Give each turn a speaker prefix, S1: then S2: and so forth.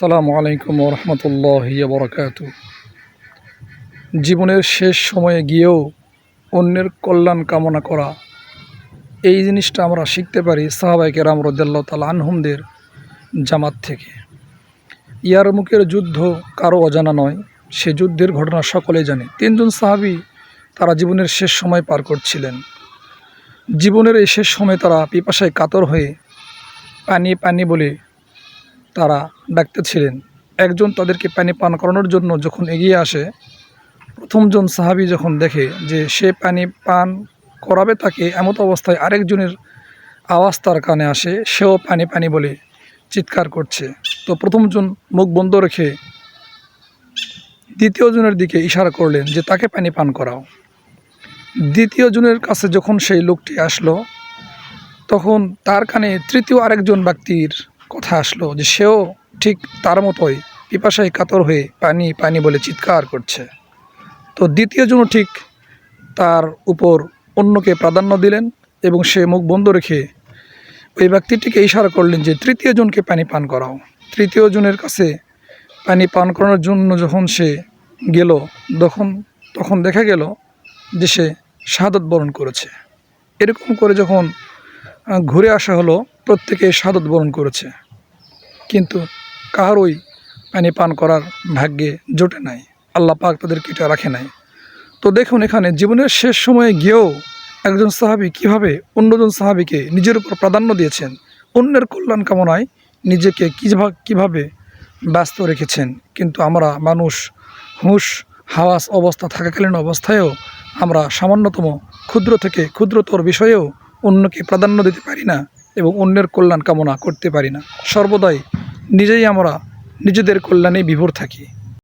S1: আসসালামু আলাইকুম রহমতুল্লাহ বরকাত জীবনের শেষ সময়ে গিয়েও অন্যের কল্যাণ কামনা করা, এই জিনিসটা আমরা শিখতে পারি সাহাবাইকে রামরদ্দাল্লাহ তাল আনহুমদের জামাত থেকে। ইয়ার মুখের যুদ্ধ কারও অজানা নয়, সে যুদ্ধের ঘটনা সকলে জানে। তিনজন সাহাবি তারা জীবনের শেষ সময় পার করছিলেন। জীবনের এই শেষ সময় তারা পিপাসায় কাতর হয়ে পানি পানি বলে তারা ডাকতেছিলেন একজন তাদেরকে পানি পান করানোর জন্য যখন এগিয়ে আসে, প্রথমজন সাহাবি যখন দেখে যে সে পানি পান করাবে তাকে এমত অবস্থায় আরেকজনের আওয়াজ তার কানে আসে, সেও পানি পানি বলে চিৎকার করছে। তো প্রথমজন মুখ বন্ধ রেখে দ্বিতীয় জনের দিকে ইশারা করলেন যে তাকে পানি পান করাও। দ্বিতীয় জনের কাছে যখন সেই লোকটি আসলো, তখন তার কানে তৃতীয় আরেকজন ব্যক্তির কথা আসলো যে সেও ঠিক তার মতোই পিপাসায় কাতর হয়ে পানি পানি বলে চিৎকার করছে। তো দ্বিতীয় দ্বিতীয়জনও ঠিক তার উপর অন্যকে প্রাধান্য দিলেন এবং সে মুখ বন্ধ রেখে ওই ব্যক্তিটিকে ইশারা করলেন যে তৃতীয় জনকে পানি পান করাও। তৃতীয় জনের কাছে পানি পান করানোর জন্য যখন সে গেল, তখন তখন দেখা গেল যে সে শাহাদত বরণ করেছে। এরকম করে যখন ঘুরে আসা হলো, প্রত্যেকে শাহাদত বরণ করেছে। কিন্তু কারোই পানি পান করার ভাগ্যে জোটে নাই। আল্লাহ পাক তাদেরকে এটা রাখে নাই। তো দেখুন এখানে, জীবনের শেষ সময়ে গিয়েও একজন সাহাবি কীভাবে অন্যজন সাহাবিকে নিজের উপর প্রাধান্য দিয়েছেন, অন্যের কল্যাণ কামনায় নিজেকে কীভাবে ব্যস্ত রেখেছেন। কিন্তু আমরা মানুষ, হুঁশ, হাওয়াস অবস্থা থাকাকালীন অবস্থায়ও আমরা সামান্যতম ক্ষুদ্র থেকে ক্ষুদ্রতর বিষয়েও অন্যকে প্রাধান্য দিতে পারি না এবং অন্যের কল্যাণ কামনা করতে পারি না। সর্বদাই নিজেই আমরা নিজেদের কল্যাণে বিভোর থাকি।